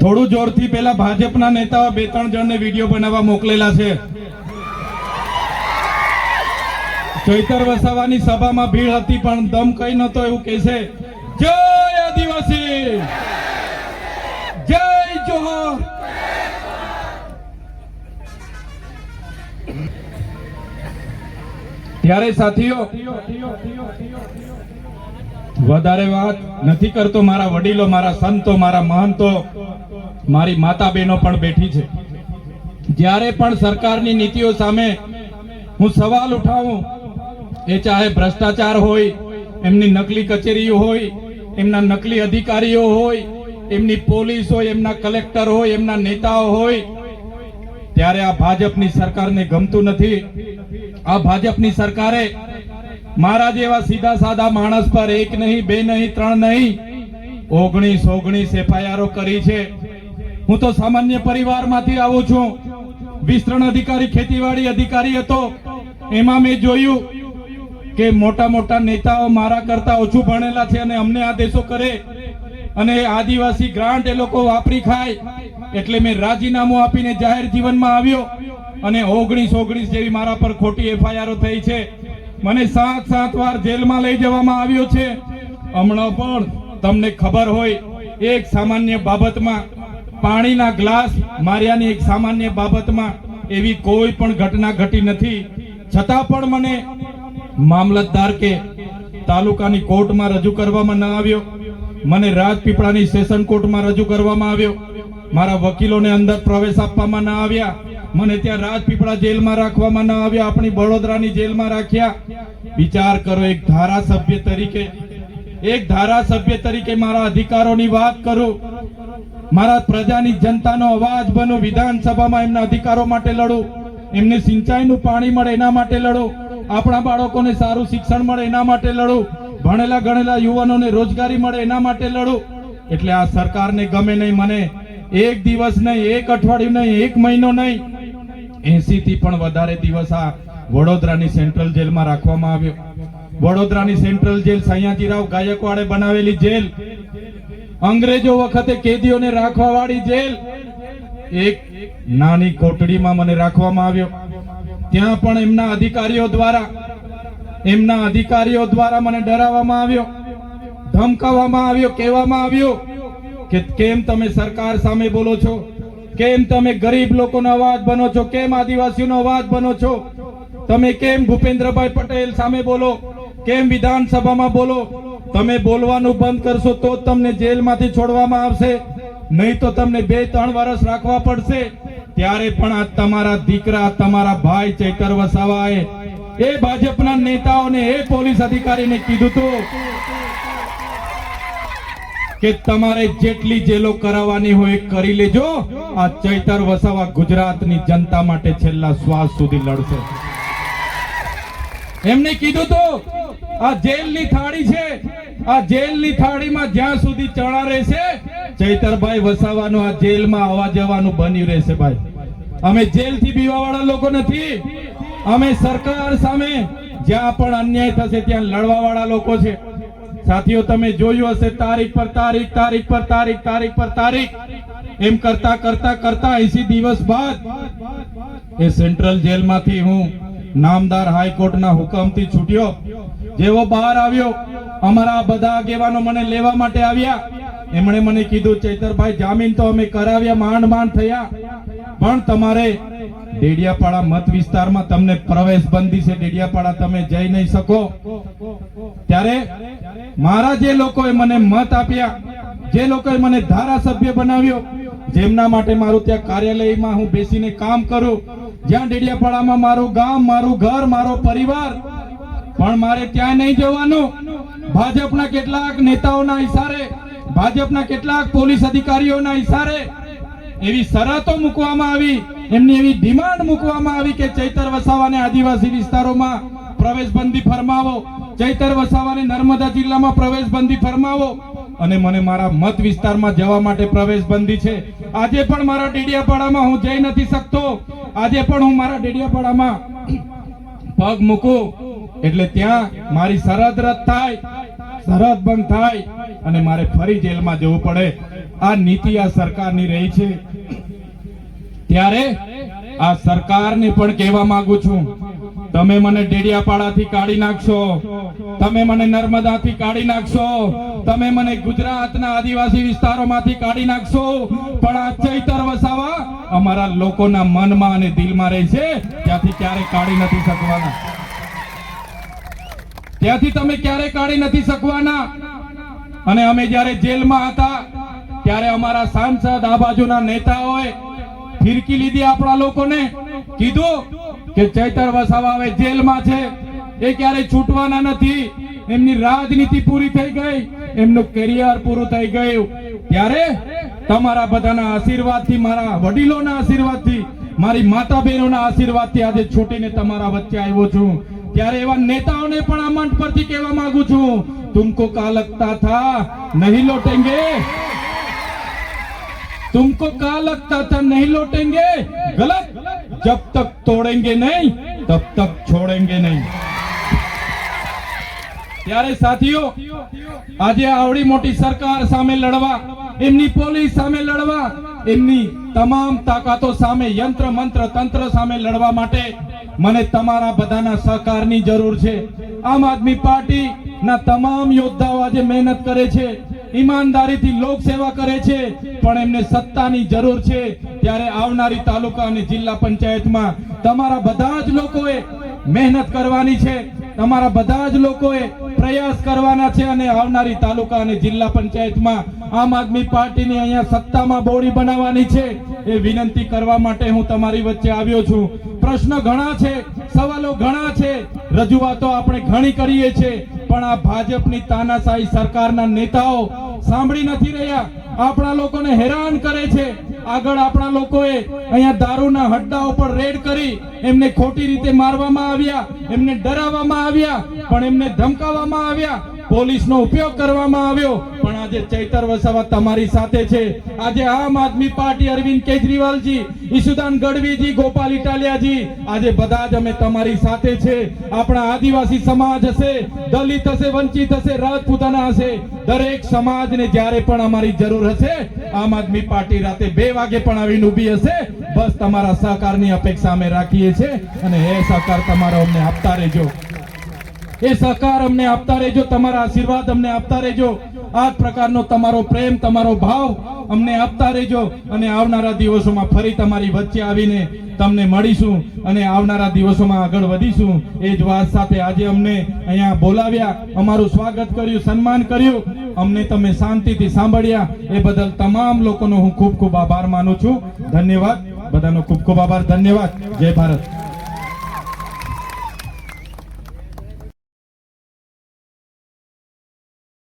થોડું જોરથી પેલા ભાજપના નેતાઓ બે ત્રણ જણને વીડિયો બનાવવા મોકલેલા છે. ચૈતર વસાવાની સભામાં ભીડ હતી, પણ દમ કઈ નતો એવું કે છે. જય આદિવાસી! જય જોહર! ત્યારે સાથીઓ વધારે વાત નથી કરતો મારા વડીલો, મારા સંતો, મારા મહંતો, મારી માતા બહેનો પણ બેઠી છે. જ્યારે પણ સરકારની નીતિઓ સામે હું સવાલ ઉઠાવું, એ ચાહે ભ્રષ્ટાચાર હોય, એમની નકલી કચેરીઓ હોય, એમના નકલી અધિકારીઓ હોય, એમની પોલીસ હોય, એમના કલેક્ટર હોય, એમના નેતાઓ હોય, ત્યારે આ ભાજપની સરકારને ગમતું નથી. આ ભાજપની સરકારે મારા જેવા સીધા સાદા માણસ પર એક નહીં, બે નહીં, ત્રણ નહીં. ઓગણીસ ઓગણીસ એફઆઈઆરો કરી છે. હું તો સામાન્ય પરિવારમાંથી આવું છું. વિસ્તરણ અધિકારી, ખેતીવાડી અધિકારી હતો. એમાં મેં જોયું કે મોટા મોટા નેતાઓ મારા કરતા ઓછું ભણેલા છે અને અમને આદેશો કરે. અને આદિવાસી ગ્રાન્ટ એ લોકો વાપરી ખાય. એટલે મેં રાજીનામું આપીને જાહેર જીવનમાં આવ્યો. અને ઓગણીસ ઓગણીસ જેવી મારા પર ખોટી એફઆઈઆરો થઈ છે. મને સાત સાત વાર જેલમાં લઈ જવામાં આવ્યો છે. હમણાં પણ તમને ખબર હોય, એક સામાન્ય બાબતમાં પાણીના ગ્લાસ માર્યાની એક સામાન્ય બાબતમાં એવી કોઈ પણ ઘટના ઘટી નથી. છતાં પણ મને મામલતદાર કે તાલુકાની કોર્ટમાં રજૂ કરવામાં ન આવ્યો. મને રાજપીપળાની સેશન કોર્ટમાં રજૂ કરવામાં આવ્યો. મારા વકીલોને અંદર પ્રવેશ આપવામાં ન આવ્યા. મને ત્યાં રાજપીપળા જેલમાં રાખવામાં ન આવ્યા, આપણી વડોદરાની જેલમાં રાખ્યા. વિચાર કરો એક ધારાસભ્ય તરીકે. એક ધારાસભ્ય તરીકે મારા અધિકારોની વાત કરું. મારા પ્રજાની જનતાનો અવાજ બનું, વિધાનસભામાં એમના અધિકારો માટે લડું. એમને સિંચાઈનું પાણી મળે એના માટે લડું. આપણા બાળકોને સારું શિક્ષણ મળે એના માટે લડું. ભણેલા ગણેલા યુવાનોને રોજગારી મળે એના માટે લડું. એટલે આ સરકારને ગમે નહીં મને, એક દિવસ નહીં, એક અઠવાડિયું નહીં, એક મહિનો નહીં એસી થી પણ વધારે દિવસ આ વડોદરાની સેન્ટ્રલ જેલમાં રાખવામાં આવ્યો. વડોદરાની સેન્ટ્રલ જેલ સયાજીરાવ ગાયકવાડે બનાવેલી જેલ. અંગ્રેજો વખતે કેદીઓને રાખવા વાળી જેલ. એક નાની કોટડીમાં મને રાખવામાં આવ્યો. ત્યાં પણ એમના અધિકારીઓ દ્વારા, એમના અધિકારીઓ દ્વારા મને ડરાવવામાં આવ્યો. ધમકાવવામાં આવ્યો, કહેવામાં આવ્યો કે કેમ તમે સરકાર સામે બોલો છો? કેમ તમે ગરીબ લોકોનો અવાજ બનો છો? કેમ આદિવાસીઓનો અવાજ બનો છો? તમે કેમ ભૂપેન્દ્રભાઈ પટેલ સામે બોલો? કેમ વિધાનસભામાં બોલો? તમે બોલવાનું બંધ કરશો તો જ તમને જેલમાંથી છોડવામાં આવશે. નહીં તો તમને બે ત્રણ વર્ષ રાખવા પડશે. ત્યારે પણ આ તમારા દીકરા તમારા ભાઈ ચૈતર વસાવાએ એ ભાજપના નેતાઓને, એ પોલીસ અધિકારીને કીધું હતું કે તમારે જેટલી જેલો કરાવવાની હોય કરી લેજો. આ ચૈતર વસાવા ગુજરાતની જનતા માટે છેલ્લા શ્વાસ સુધી લડશે. એમને કીધું તો, આ જેલની થાળી છે. આ જેલની થાળીમાં જ્યાં સુધી ચણા રહેશે, ચૈતરભાઈ વસાવાનું આ જેલમાં આવવા જવાનું બન્યું રહેશે ભાઈ. અમે જેલથી પીવા વાળા લોકો નથી. અમે સરકાર સામે જ્યાં પણ અન્યાય થશે ત્યાં લડવા વાળા લોકો છે. સાથીઓ, તમે જોયું હશે તારીખ પર તારીખ તારીખ પર તારીખ તારીખ પર તારીખ. એમ કરતા કરતા કરતા એસી દિવસ બાદ એ સેન્ટ્રલ જેલમાંથી હું નામદાર હાઈકોર્ટના હુકમથી છૂટ્યો. જેવો બહાર આવ્યો, અમારા બધા આગેવાનો મને લેવા માટે આવ્યા. એમણે મને કીધું, ચૈતરભાઈ, જામીન તો અમે કરાવ્યા, માંડ માંડ થયા. પણ તમારે ડેડિયાપાડા મત વિસ્તારમાં તમને પ્રવેશ બંધી છે. ડેડિયાપાડા તમે જઈ નહીં શકો. ત્યારે મારા જે લોકોએ મને મત આપ્યા, જે લોકોએ મને ધારાસભ્ય બનાવ્યો, જેમના માટે મારું ત્યાં કાર્યાલયમાં હું બેસીને કામ કરું, જ્યાં ડેડિયાપાડામાં મારું ગામ, મારું ઘર, મારો પરિવાર, પણ મારે ત્યાં નહીં જવાનું. ભાજપના કેટલાક નેતાઓના ઇશારે ભાજપના કેટલાક પોલીસ અધિકારીઓના ઇશારે એવી શરતો મૂકવામાં આવી. એમની એવી ડિમાન્ડ મૂકવામાં આવી કે ચૈતર વસાવાને આદિવાસી વિસ્તારોમાં પ્રવેશબંધી ફરમાવો. ચૈતર વસાવાને નર્મદા જિલ્લામાં પ્રવેશબંધી ફરમાવો. અને મને મારા મત વિસ્તારમાં જવા માટે પ્રવેશબંધી છે. આજે પણ મારા ડેડિયાપાડામાં હું જઈ નથી શકતો. આજે પણ હું મારા ડેડિયાપાડામાં પગ મૂકું. એટલે ત્યાં મારી સરહદ રદ થાય. સરહદ બંધ થાય. અને મારે ફરી જેલમાં જવું પડે. આ નીતિ આ સરકારની રહી છે. ત્યારે આ સરકારને પણ કહેવા માંગુ છું, તમે મને ડેડિયાપાડાથી કાઢી નાખશો, તમે મને નર્મદાથી કાઢી નાખશો, તમે મને ગુજરાતના આદિવાસી વિસ્તારોમાંથી કાઢી નાખશો, પણ આ ચૈતર વસાવા અમારા લોકોના મનમાં અને દિલમાં રહે છે ત્યાંથી ક્યારે કાઢી નથી શકવાના. ત્યાંથી તમે ક્યારે કાઢી નથી શકવાના? અને અમે જ્યારે જેલમાં હતા, ત્યારે અમારા સાંસદ આ બાજુના નેતાઓએ ફિરકી લીધી આપણા લોકોને? કીધું કે ચૈતર વસાવા હવે જેલમાં છે. એ ક્યારે છૂટવાના નથી. એમની રાજનીતિ પૂરી થઈ ગઈ. એમનું કેરિયર પૂરું થઈ ગયું. ત્યારે તમારા બધાના આશીર્વાદથી, મારા વડીલોના આશીર્વાદથી, મારી માતા બહેનોના આશીર્વાદથી આજે છૂટીને તમારા વચ્ચે આવ્યો છું. ત્યારે એવા નેતાઓને પણ આ મંચ પરથી કહેવા માંગુ છું. તુમકો કા લગતા થા? નહીં લોટેંગે. तुमको कहा लगता था नहीं लौटेंगे गलत जब तक तोड़ेंगे नहीं तब तक छोड़ेंगे नहीं ત્યારે સાથીઓ આજે આવડી મોટી સરકાર સામે લડવા એમની પોલીસ સામે લડવા એમની તમામ તાકાતો સામે યંત્ર મંત્ર તંત્ર સામે લડવા માટે મને તમારા બધાના સહકારની જરૂર છે આમ આદમી પાર્ટી ના તમામ યોદ્ધાઓ આજે મહેનત કરે છે ઈમાનદારીથી લોક સેવા કરે છે, પણ એમને સત્તાની જરૂર છે. ત્યારે આવનારી તાલુકા અને જિલ્લા પંચાયતમાં તમારા બધા જ લોકોએ મહેનત કરવાની છે. તમારા બધા જ લોકોએ પ્રયાસ કરવાના છે અને આવનારી તાલુકા અને જિલ્લા પંચાયતમાં આમ આદમી પાર્ટીની અહીંયા સત્તામાં બોડી બનાવવાની છે એ વિનંતી કરવા માટે હું તમારી વચ્ચે આવ્યો છું. પ્રશ્ન ઘણા છે, સવાલો ઘણા છે. રજૂઆતો આપણે ઘણી કરીએ છીએ. પણ આ ભાજપની તાનાશાહી સરકારના નેતાઓ સાંભળી નથી રહ્યા. આપણા લોકોને હેરાન કરે છે. આગળ આપણા લોકોએ અહીંયા દારૂના હડ્ડા ઉપર રેડ કરી એમને ખોટી રીતે મારવામાં આવ્યા, એમને ડરાવવામાં આવ્યા, પણ એમને ધમકાવવામાં આવ્યા. પોલીસનો ઉપયોગ કરવામાં આવ્યો. પણ આજે ચૈતર વસાવા તમારી સાથે છે. આજે આમ આદમી પાર્ટી અરવિંદ કેજરીવાલજી ઈશુદાન ગઢવીજી, ગોપાલ ઇટાલિયાજી, આજે બધા જ અમે તમારી સાથે છે. આપણા આદિવાસી સમાજ હશે, દલિત હશે, વંચિત હશે, રાજપૂતાના હશે. દરેક સમાજને જ્યારે પણ અમારી જરૂર હશે, આમ આદમી પાર્ટી રાતે બે વાગે પણ આવીને ઊભી હશે. બસ તમારા સહકારની અપેક્ષા અમે રાખીએ છીએ. અને એ સહકાર તમારો અમને આપતા રહેજો. એ સહકાર અમને આપતા રહેજો, તમારા આશીર્વાદ અમને આપતા રહેજો. આ પ્રકારનો તમારો પ્રેમ, તમારો ભાવ અમને આપતા રહેજો અને આવનારા દિવસોમાં ફરી તમારી વચ્ચે આવીને તમને મળીશું અને આવનારા દિવસોમાં આગળ વધીશું. એ જ વાત સાથે આજે અમને અહીંયા બોલાવ્યા, અમારું સ્વાગત કર્યું, સન્માન કર્યું. અમને તમે શાંતિથી સાંભળ્યા. એ બદલ તમામ લોકોનો હું ખૂબ ખૂબ આભાર માનું છું. ધન્યવાદ. બધાનો ખૂબ ખૂબ આભાર. ધન્યવાદ. જય ભારત.